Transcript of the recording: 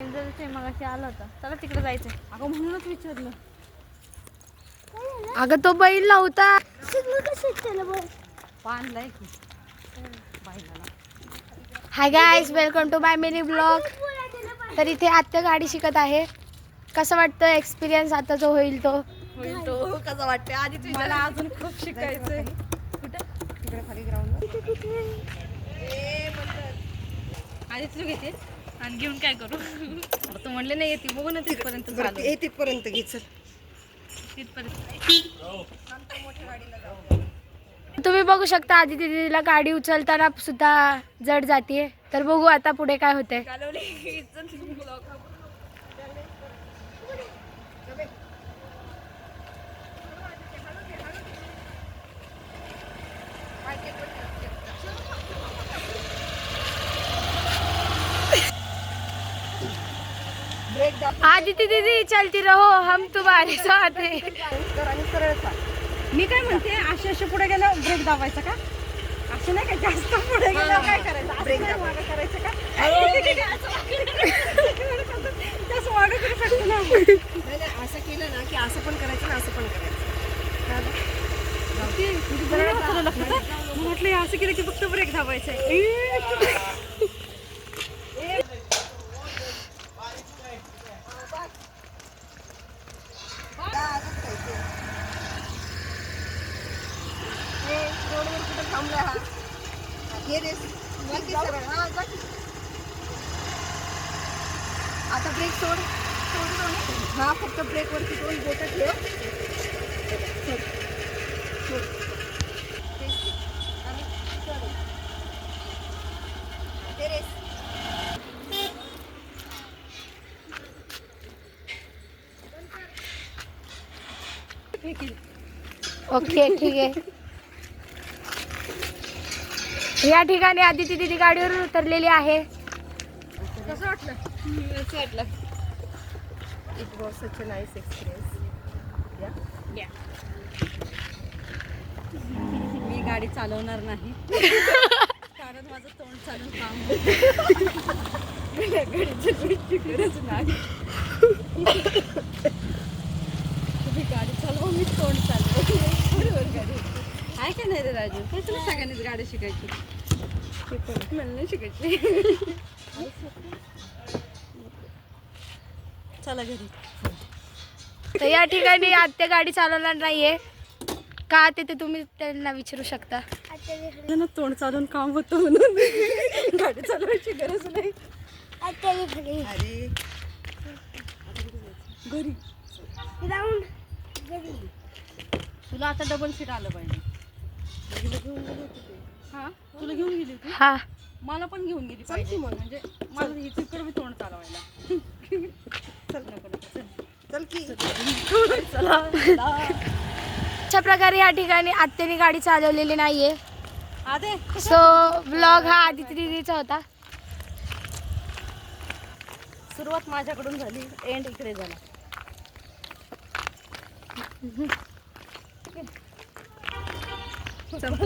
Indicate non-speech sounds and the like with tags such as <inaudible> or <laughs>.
मगाशी आला होता. चला तिकडे जायचंय. अगं म्हणूनच विचारलं. अगं तो बैल नव्हता. पानलाय की बायला. Hi guys welcome to my mini blog तर इथे आत्ता गाडी शिकत आहे. कसं वाटतं एक्सपिरियन्स आता जो होईल तो? होईल तो. कसा वाटते आधीच मला अजून खूप शिकायचंय. कुठं? तिकडे खाली ग्राउंड आधीच तू घेते आणि घेऊन काय करू? तू म्हणले नाही येते बघू ना तिथपर्यंत ये तिथपर्यंत घे चल. तिथपर्यंत. तुम्ही बघू शकता आधी दिदीला गाडी उचलताना सुद्धा जड जाते तर बघू आता पुढे काय होते आदिती दीदी चलती रहो हम तुम्हारे साथ हैं। आणि सरळ चाल मी काय म्हणते असे असे पुढे गेल्यावर ब्रेक दाबायचा का? असे नाही का जास्त पुढे गेल्यावर काय करायचं? ब्रेक मागं करायचं का? तसं <laughs> मागं करू शकतो ना आपण. नाही नाही, असं केलं ना की असं पण करायचं ना असं पण करायचं. म्हटलं असं केलं की फक्त ब्रेक दाबायचा <laughs> हा हे हा. आता ब्रेक सोड सोड. हा फक्त ब्रेक वरती दोन ठेव. ओके ठीक आहे या ठिकाणी आदिती दिदी गाडीवरून उतरलेली आहे. कसं वाटलं? वाटलं. Yeah. मी गाडी चालवणार नाही. कारण माझं तोंड चालून काम गाडीची गरज नाही. तुम्ही गाडी चालवा मी तोंड चालवा बरोबर गाडी. आहे का नाही रे राजू? काय तुला सगळ्यांनीच गाडी शिकायची? मला नाही शिकायची. चला घरी. तर या ठिकाणी आत्या गाडी चालवणार नाहीये. का ते ते तुम्ही त्यांना विचारू शकता? ना तोंड चालून काम होतं म्हणून. गाडी चालवायची गरज नाही. अरे. घरी. तुला आता डबल सीट आलं पाहिजे. हा? तुला घेऊन गेली होती? हा. मला पण घेऊन गेली. पाहिजे म्हणजे मला ही तिकडे मी तोंड चालवायला. चल नको नको चल. चल की. चला चला. अशा प्रकारे या ठिकाणी आत्याने गाडी चालवलेली नाहीये. सो ब्लॉग हा आदिती दिदीचा होता. सुरुवात माझ्याकडून झाली. एंड इकडे झाला. What's up?